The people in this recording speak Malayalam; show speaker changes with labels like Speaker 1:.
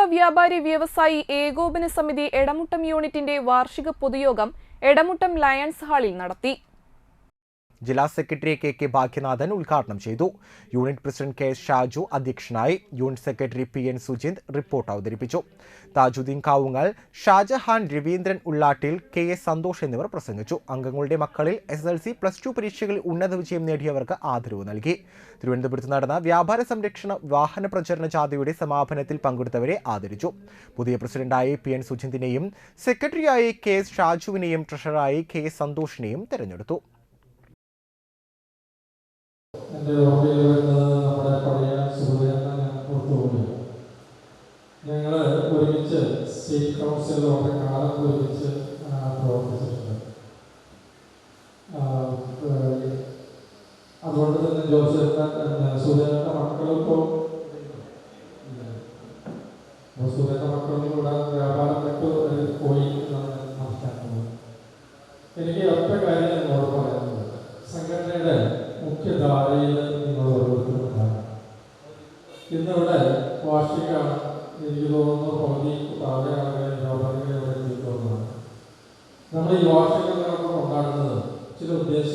Speaker 1: കേരള വ്യാപാരി വ്യവസായി ഏകോപന സമിതി എടമുട്ടം യൂണിറ്റിന്റെ വാർഷിക പൊതുയോഗം എടമുട്ടം ലയൺസ് ഹാളിൽ നടത്തി.
Speaker 2: ജില്ലാ സെക്രട്ടറി കെ കെ ഭാഗ്യനാഥൻ ഉദ്ഘാടനം ചെയ്തു. യൂണിറ്റ് പ്രസിഡന്റ് കെ ഷാജു അധ്യക്ഷനായി unit secretary P N Sujind report അവതരിപ്പിച്ചു. താജുദ്ദീൻ കാവുങ്ങൽ ഷാജഹാൻ രവീന്ദ്രൻ ഉള്ളാട്ടിൽ കെ എസ് സന്തോഷ് എന്നിവർ പ്രസംഗിച്ചു. അംഗങ്ങളുടെ മക്കളിൽ S L C plus two പരീക്ഷകളിൽ ഉന്നത വിജയം നേടിയവർക്ക് ആദരവ് നൽകി. തിരുവനന്തപുരത്ത് നടന്ന വ്യാപാര സംരക്ഷണ വാഹന പ്രചരണ ജാഥയുടെ സമാപനത്തിൽ പങ്കെടുത്തവരെ ആദരിച്ചു. പുതിയ പ്രസിഡന്റായി പി എൻ സുജിന്ദിനെയും സെക്രട്ടറിയായി കെ എസ് ഷാജുവിനെയും ട്രഷററായി കെ എസ് സന്തോഷിനെയും തെരഞ്ഞെടുത്തു.
Speaker 3: എന്റെ ഓർമ്മയിൽ വരുന്നത് നമ്മുടെ പഴയ സുഹൃത്തുക്കളെ ഞാൻ ഓർത്തുപോയി ഞങ്ങൾ ഒരുമിച്ച് സ്റ്റേറ്റ് കൗൺസിലിൽ വളരെ കാലം ഒരുമിച്ച് പ്രവർത്തിച്ചിട്ടുണ്ട്. അതുകൊണ്ട് തന്നെ ജോസേട്ടൻ സുധേട്ടന്റെ മക്കളിപ്പോൾ സുധേട്ടന്റെ മക്കളും കൂടെ വ്യാപാരം വിട്ട് പോയി എന്നാണ് മനസ്സിലാക്കുന്നത് എനിക്ക് പാറയിൽ നിന്നുള്ള ഓരോരുത്തരുണ്ടാകും ഇന്നിവിടെ വാർഷികമാണ് എനിക്ക് തോന്നുന്നു പകുതി താഴെ നമ്മൾ ഈ വാർഷിക നേട്ടം ചില ഉദ്ദേശ